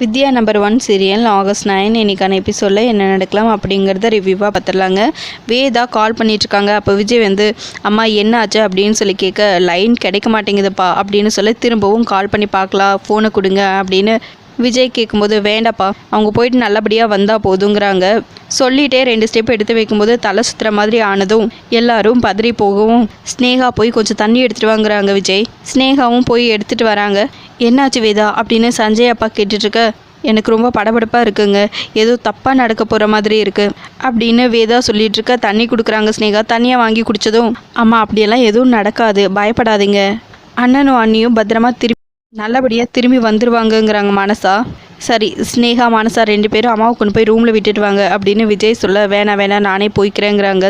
Vidya number one serial August nine இன்னைக்கான எபிசோடில் என்ன நடக்கலாம் அப்படிங்கிறத ரிவ்யூவாக பார்த்துடலாங்க வேதா கால் பண்ணிகிட்ருக்காங்க அப்போ விஜய் வந்து அம்மா என்ன ஆச்சு அப்படின்னு சொல்லி கேட்க லைன் கிடைக்க மாட்டேங்குதுப்பா. அப்படின்னு சொல்லி திரும்பவும் கால் பண்ணி பார்க்கலாம். ஃபோனை கொடுங்க அப்படின்னு விஜய் கேட்கும்போது வேண்டாப்பா அவங்க போயிட்டு நல்லபடியாக வந்தால் போதுங்கிறாங்க. சொல்லிட்டே ரெண்டு ஸ்டெப் எடுத்து வைக்கும்போது தலை சுற்றுற மாதிரி ஆனதும் எல்லாரும் பதறி போகவும் ஸ்னேகா போய் கொஞ்சம் தண்ணி எடுத்துகிட்டு வாங்குறாங்க விஜய். ஸ்னேகாவும் போய் எடுத்துகிட்டு வராங்க. என்னாச்சு வேதா அப்படின்னு சஞ்சய் அப்பா கேட்டுட்ருக்க எனக்கு ரொம்ப படபடப்பாக இருக்குங்க. ஏதோ தப்பாக நடக்க போகிற மாதிரி இருக்குது அப்படின்னு வேதா சொல்லிட்டு இருக்க தண்ணி கொடுக்குறாங்க ஸ்னேகா தண்ணியை வாங்கி குடித்ததும் அம்மா அப்படியெல்லாம் எதுவும் நடக்காது. பயப்படாதீங்க. அண்ணனும் அண்ணியும் பத்திரமா திரும்பி நல்லபடியாக திரும்பி வந்துருவாங்கங்கிறாங்க மனசா? சரி ஸ்னேகா மனசா ரெண்டு பேரும் அம்மாவை கொண்டு போய் ரூமில் விட்டுட்டு வாங்க. அப்படின்னு விஜய் சொல்ல வேணாம் வேணாம் நானே போய்க்கிறேங்கிறாங்க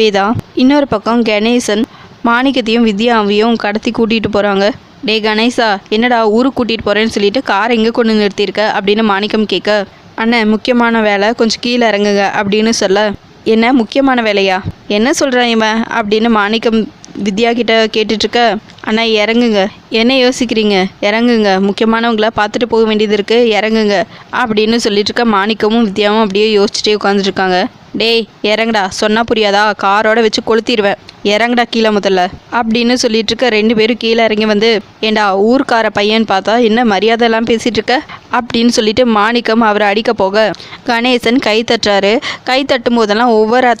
வேதா. இன்னொரு பக்கம் கணேசன் மாணிக்கத்தையும் வித்யாவையும் கடத்தி கூட்டிகிட்டு போகிறாங்க டே கணேசா என்னடா ஊருக்கு கூட்டிகிட்டு போகிறேன்னு சொல்லிட்டு கார் எங்கே கொண்டு நிறுத்தியிருக்க? அப்படின்னு மாணிக்கம் கேட்க அண்ணன் முக்கியமான வேலை கொஞ்சம் கீழே இறங்குங்க அப்படின்னு சொல்ல என்ன முக்கியமான வேலையா? என்ன சொல்கிறான் இவன்? அப்படின்னு மாணிக்கம் வித்யா கிட்ட கேட்டுட்ருக்க அண்ணா இறங்குங்க. என்ன யோசிக்கிறீங்க? இறங்குங்க. முக்கியமானவங்கள பார்த்துட்டு போக வேண்டியது இருக்குது இறங்குங்க. அப்படின்னு சொல்லிட்டு இருக்க மாணிக்கமும் வித்யாவும் அப்படியே யோசிச்சுட்டே உட்காந்துருக்காங்க டேய் இறங்குடா. சொன்னால் புரியாதா? காரோட வச்சு கொளுத்திடுவேன் இறங்குடா கீழே முதல்ல. அப்படின்னு சொல்லிட்டு இருக்க ரெண்டு பேரும் கீழே இறங்கி வந்து ஏண்டா ஊர்க்கார பையன் பார்த்தா என்ன மரியாதையெல்லாம் பேசிட்டு இருக்க அப்படின்னு சொல்லிட்டு மாணிக்கம் அவரை அடிக்க போக கணேசன் கை தட்டுறாரு. கை தட்டும் போதெல்லாம் ஒவ்வொரு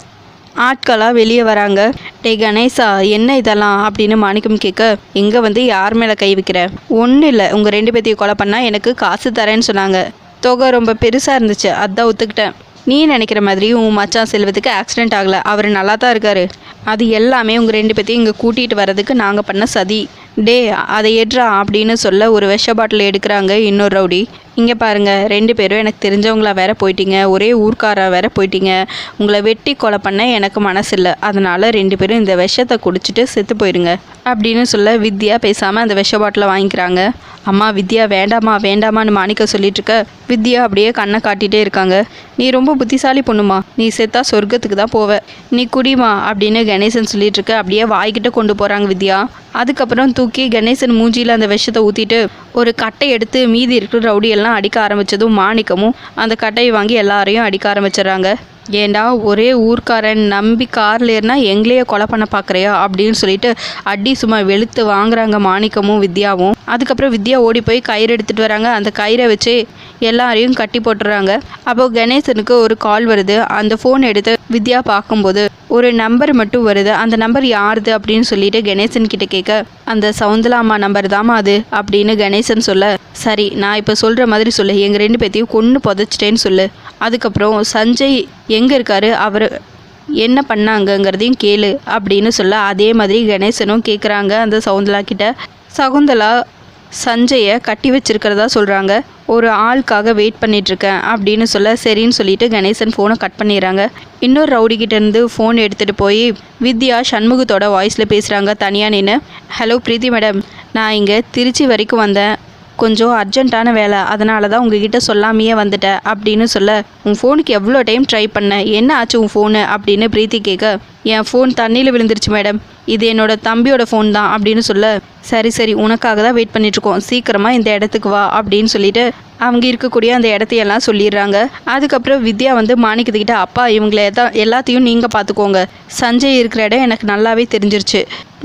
ஆட்களாக வெளியே வராங்க? டே கணேசா என்ன இதெல்லாம்? அப்படின்னு மாணிக்கம் கேட்க இங்கே வந்து யார் மேலே கை வைக்கிற? ஒன்றும் இல்லை. உங்கள் ரெண்டு பேர்த்தையும் கொலை பண்ணால் எனக்கு காசு தரேன்னு சொன்னாங்க. தொகை ரொம்ப பெருசாக இருந்துச்சு. அதான் ஒத்துக்கிட்டேன். நீ நினைக்கிற மாதிரி உன் மச்சான் செல்வத்துக்கு ஆக்சிடென்ட் ஆகலை. அவர் நல்லா தான் இருக்காரு. அது எல்லாமே உங்கள் ரெண்டு பேர்த்தையும் இங்கே கூட்டிகிட்டு வர்றதுக்கு நாங்கள் பண்ண சதி. டே அதை ஏற்றா அப்படின்னு சொல்ல ஒரு விஷ பாட்டில் எடுக்கிறாங்க இன்னொரு ரவுடி. இங்கே பாருங்கள் ரெண்டு பேரும் எனக்கு தெரிஞ்சவங்களா வேற போயிட்டீங்க. ஒரே ஊர்க்காராக வேற போயிட்டீங்க. உங்களை வெட்டி கொலை பண்ண எனக்கு மனசு இல்லை அதனால் ரெண்டு பேரும் இந்த விஷத்தை குடிச்சிட்டு செத்து போயிடுங்க அப்படின்னு சொல்ல வித்யா பேசாமல் அந்த விஷ பாட்டிலை வாங்கிக்கிறாங்க. அம்மா வித்யா வேண்டாமா வேண்டாமான்னு மாணிக்க சொல்லிட்டு இருக்க வித்யா அப்படியே கண்ணை காட்டிகிட்டே இருக்காங்க. நீ ரொம்ப புத்திசாலி பொண்ணுமா. நீ செத்தா சொர்க்கத்துக்கு தான் போவ. நீ குடிமா அப்படின்னு கணேசன் சொல்லிட்டு இருக்க அப்படியே வாய்கிட்ட கொண்டு போகிறாங்க வித்யா. அதுக்கப்புறம் தூ தூக்கி கணேசன் மூஞ்சியில் அந்த விஷத்தை ஊற்றிட்டு ஒரு கட்டை எடுத்து மீதி இருக்கிற ரவுடியெல்லாம் அடிக்க ஆரம்பித்ததும் மாணிக்கமும் அந்த கட்டையை வாங்கி எல்லாரையும் அடிக்க ஆரம்பிச்சிடுறாங்க. ஏண்டா ஒரே ஊர்க்காரன் நம்பி காரில் ஏறினா எங்களையே கொலை பண்ண பார்க்குறியா அப்படின்னு சொல்லிட்டு அடி சும்மா வெளுத்து வாங்குறாங்க மாணிக்கமும் வித்யாவும். அதுக்கப்புறம் வித்யா ஓடி போய் கயிறு எடுத்துகிட்டு வராங்க. அந்த கயிறை வச்சு எல்லாரையும் கட்டி போட்டுறாங்க. அப்போ கணேசனுக்கு ஒரு கால் வருது. அந்த ஃபோன் எடுத்து வித்யா பார்க்கும்போது ஒரு நம்பர் மட்டும் வருது. அந்த நம்பர் யாருது அப்படின்னு சொல்லிட்டு கணேசன் கிட்ட கேட்க அந்த சவுந்தலாமா நம்பர் தாமா அது அப்படின்னு கணேசன் சொல்ல சரி நான் இப்போ சொல்கிற மாதிரி சொல்லு. எங்கள் ரெண்டு பேத்தையும் கொன்று புதைச்சிட்டேன்னு சொல்லு. அதுக்கப்புறம் சஞ்சய் எங்கே இருக்காரு? அவர் என்ன பண்ணாங்கங்கிறதையும் கேளு அப்படின்னு சொல்ல அதே மாதிரி கணேசனும் கேட்குறாங்க அந்த சவுந்தலா கிட்ட சகுந்தலா சஞ்சயை கட்டி வச்சிருக்கிறதா சொல்கிறாங்க ஒரு ஆளுக்காக வெயிட் பண்ணிகிட்ருக்கேன் அப்படின்னு சொல்ல சரின்னு சொல்லிட்டு கணேசன் ஃபோனை கட் பண்ணிடுறாங்க. இன்னொரு ரவுடிக்கிட்டேருந்து ஃபோன் எடுத்துகிட்டு போய் வித்யா சண்முகத்தோட வாய்ஸில் பேசுகிறாங்க தனியாக நின்று ஹலோ பிரீத்தி மேடம் நான் இங்கே திருச்சி வரைக்கும் வந்தேன். கொஞ்சம் அர்ஜென்ட்டான வேலை. அதனால தான் உங்ககிட்ட சொல்லாமையே வந்துட்டேன். அப்படின்னு சொல்ல உன் ஃபோனுக்கு எவ்வளோ டைம் ட்ரை பண்ணேன் என்ன ஆச்சு உன் ஃபோனு அப்படின்னு பிரீத்தி கேட்க என் ஃபோன் தண்ணியில் விழுந்துருச்சு மேடம் இது என்னோட தம்பியோட ஃபோன் தான் அப்படின்னு சொல்ல சரி சரி உனக்காக தான் வெயிட் பண்ணிட்டுருக்கோம் சீக்கிரமாக இந்த இடத்துக்கு வா அப்படின்னு சொல்லிட்டு அவங்க இருக்கக்கூடிய அந்த இடத்தையெல்லாம் சொல்லிடுறாங்க. அதுக்கப்புறம் வித்யா வந்து மாணிக்கத்துக்கிட்ட அப்பா இவங்கள எதான் எல்லாத்தையும் நீங்கள் பார்த்துக்கோங்க சஞ்சய் இருக்கிற இடம் எனக்கு நல்லாவே தெரிஞ்சிருச்சு.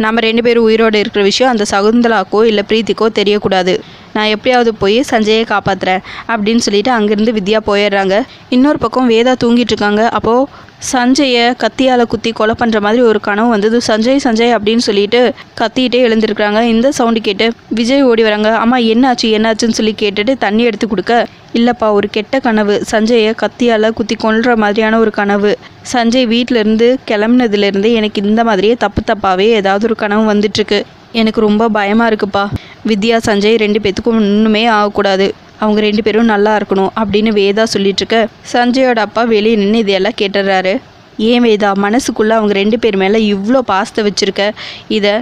நம்ம ரெண்டு பேரும் உயிரோடு இருக்கிற விஷயம் அந்த சகுந்தலாக்கோ இல்லை பிரீத்திக்கோ தெரியக்கூடாது. நான் எப்படியாவது போய் சஞ்சயை காப்பாற்றுறேன் அப்படின்னு சொல்லிட்டு அங்கேருந்து வித்யா போயிடுறாங்க. இன்னொரு பக்கம் வேதா தூங்கிட்டு இருக்காங்க. அப்போது சஞ்சயை கத்தியால் குத்தி கொலை பண்ணுற மாதிரி ஒரு கனவு வந்தது. சஞ்சய் சஞ்சய் அப்படின்னு சொல்லிட்டு கத்திக்கிட்டே எழுந்திருக்கிறாங்க. இந்த சவுண்டு கேட்டு விஜய் ஓடி வராங்க. அம்மா என்னாச்சு என்னாச்சுன்னு சொல்லி கேட்டுட்டு தண்ணி எடுத்து கொடுக்க. இல்லைப்பா ஒரு கெட்ட கனவு. சஞ்சயை கத்தியால் குத்தி கொல்ற மாதிரியான ஒரு கனவு. சஞ்சய் வீட்டிலேருந்து கிளம்புனதுலேருந்து எனக்கு இந்த மாதிரியே தப்பு தப்பாகவே ஏதாவது ஒரு கனவு வந்துட்டுருக்கு. எனக்கு ரொம்ப பயமாக இருக்குப்பா. வித்யா சஞ்சய் ரெண்டு பேத்துக்கும் இன்னுமே ஆகக்கூடாது. அவங்க ரெண்டு பேரும் நல்லா இருக்கணும் அப்படின்னு வேதா சொல்லிட்டுருக்க. சஞ்சயோட அப்பா வெளியே நின்று இதையெல்லாம் கேட்டுடுறாரு. ஏன் வேதா மனசுக்குள்ளே அவங்க ரெண்டு பேர் மேலே இவ்வளோ பாசத்தை வச்சுருக்க? இதை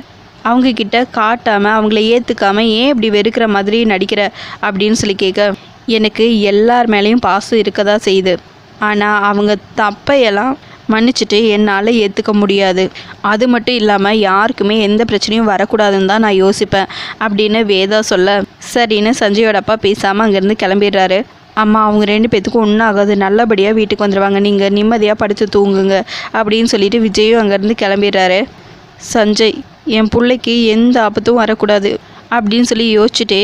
அவங்க கிட்ட காட்டாமல் அவங்கள ஏற்றுக்காமல் ஏன் இப்படி வெறுக்கிற மாதிரி நடிக்கிற? அப்படின்னு சொல்லி கேட்க எனக்கு எல்லார் மேலேயும் பாசம் இருக்க தான் செய்யுது. ஆனால் அவங்க தப்பையெல்லாம் மன்னிச்சிட்டு என்னால் ஏற்றுக்க முடியாது. அது மட்டும் இல்லாமல் யாருக்குமே எந்த பிரச்சனையும் வரக்கூடாதுன்னு தான் நான் யோசிப்பேன் அப்படின்னு வேதா சொல்ல. சரின்னு சஞ்சயோட அப்பா பேசாமல் அங்கேருந்து கிளம்பிடுறாரு. அம்மா அவங்க ரெண்டு பேத்துக்கும் ஒன்றும் ஆகாது நல்லபடியாக வீட்டுக்கு வந்துடுவாங்க நீங்கள் நிம்மதியாக படுத்து தூங்குங்க அப்படின்னு சொல்லிட்டு விஜயும் அங்கேருந்து கிளம்பிடுறாரு. சஞ்சய் என் பிள்ளைக்கு எந்த ஆபத்தும் வரக்கூடாது அப்படின்னு சொல்லி யோசிச்சுட்டே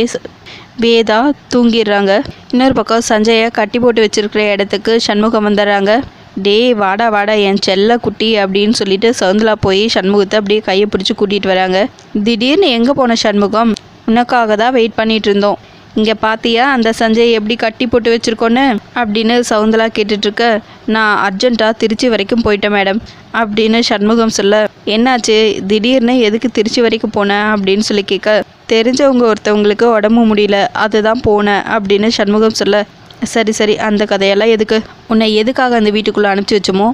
வேதா தூங்கிடுறாங்க. இன்னொரு பக்கம் சஞ்சயை கட்டி போட்டு வச்சுருக்கிற இடத்துக்கு சண்முகம் வந்துடுறாங்க. டேய் வாடா வாடா என் செல்ல குட்டி அப்படின்னு சொல்லிட்டு சவுந்தலா போய் சண்முகத்தை அப்படியே கையை பிடிச்சி கூட்டிகிட்டு வராங்க. திடீர்னு எங்கே போன சண்முகம்? உனக்காக தான் வெயிட் பண்ணிட்டு இருந்தோம் இங்கே பாத்தியா அந்த சஞ்சய் எப்படி கட்டி போட்டு வச்சுருக்கோன்னு? அப்படின்னு சவுந்தலா கேட்டுட்ருக்க நான் அர்ஜென்ட்டாக திருச்சி வரைக்கும் போயிட்டேன் மேடம் அப்படின்னு சண்முகம் சொல்ல என்னாச்சு திடீர்னு எதுக்கு திருச்சி வரைக்கும் போனேன் அப்படின்னு சொல்லி கேட்க தெரிஞ்சவங்க ஒருத்தவங்களுக்கு உடம்பு முடியல அதுதான் போனேன் அப்படின்னு சண்முகம் சொல்ல சரி சரி அந்த கதையெல்லாம் எதுக்கு? உன்னை எதுக்காக அந்த வீட்டுக்குள்ளே அனுப்பிச்சி வச்சோமோ?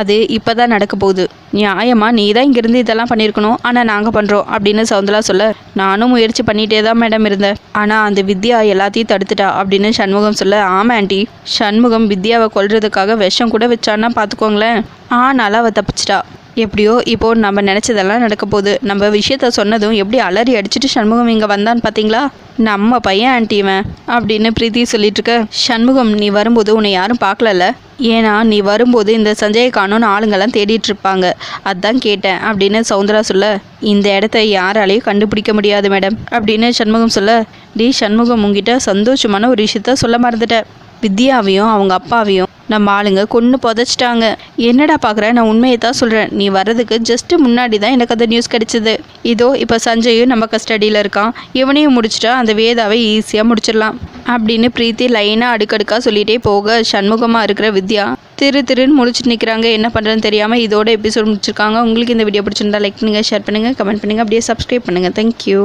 அது இப்போ தான் நடக்க போகுது. நியாயமா நீ தான் இங்கேருந்து இதெல்லாம் பண்ணியிருக்கணும். ஆனால் நாங்கள் பண்ணுறோம் அப்படின்னு சவுந்தலா சொல்ல நானும் முயற்சி பண்ணிகிட்டே தான் மேடம் இருந்தேன். ஆனால் அந்த வித்யா எல்லாத்தையும் தடுத்துட்டா அப்படின்னு சண்முகம் சொல்ல ஆமாம் ஆண்டி. சண்முகம் வித்யாவை கொல்றதுக்காக விஷம் கூட வச்சான்னா பார்த்துக்கோங்களேன் ஆனாலும் அவள் தப்பிச்சிட்டா. எப்படியோ இப்போ நம்ம நினச்சதெல்லாம் நடக்க போகுது. நம்ம விஷயத்த சொன்னதும் எப்படி அலறி அடிச்சிட்டு சண்முகம் இங்கே வந்தான்னு பார்த்தீங்களா நம்ம பையன் ஆண்டி இவன் அப்படின்னு பிரீத்தி சொல்லிட்டு இருக்க சண்முகம் நீ வரும்போது உன்னை யாரும் பார்க்கலல்ல ஏன்னா நீ வரும்போது இந்த சஞ்சயை காணும்னு ஆளுங்கெல்லாம் தேடிட்டு இருப்பாங்க அதான் கேட்டேன். அப்படின்னு சவுந்தரா சொல்ல இந்த இடத்த யாராலையும் கண்டுபிடிக்க முடியாது மேடம். அப்படின்னு சண்முகம் சொல்ல டி சண்முகம் உங்ககிட்ட சந்தோஷமான ஒரு விஷயத்த சொல்ல மறந்துட்டேன் வித்யாவையும் அவங்க அப்பாவையும் நம்ம ஆளுங்க கொன்று புதைச்சிட்டாங்க. என்னடா பார்க்குற நான் உண்மையை தான் சொல்கிறேன் நீ வர்றதுக்கு ஜஸ்ட்டு முன்னாடி தான் எனக்கு அந்த நியூஸ் கிடைச்சிது. இதோ இப்போ சஞ்சயும் நம்ம கஸ்டடியில் இருக்கான். இவனையும் முடிச்சிட்டா அந்த வேதாவை ஈஸியாக முடிச்சிடலாம். அப்படின்னு பிரீத்தி லைனாக அடுக்கடுக்காக சொல்லிகிட்டே போக சண்முகமாக இருக்கிற வித்யா திரு திருன்னு முடிச்சுட்டு நிற்கிறாங்க என்ன பண்ணுறதுன்னு தெரியாமல் இதோட எபிசோட் முடிச்சிருக்காங்க. உங்களுக்கு இந்த வீடியோ பிடிச்சிருந்தா லைக் பண்ணுங்கள் ஷேர் பண்ணுங்கள் கமெண்ட் பண்ணுங்கள் அப்படியே சப்ஸ்கிரைப் பண்ணுங்கள் தேங்க்யூ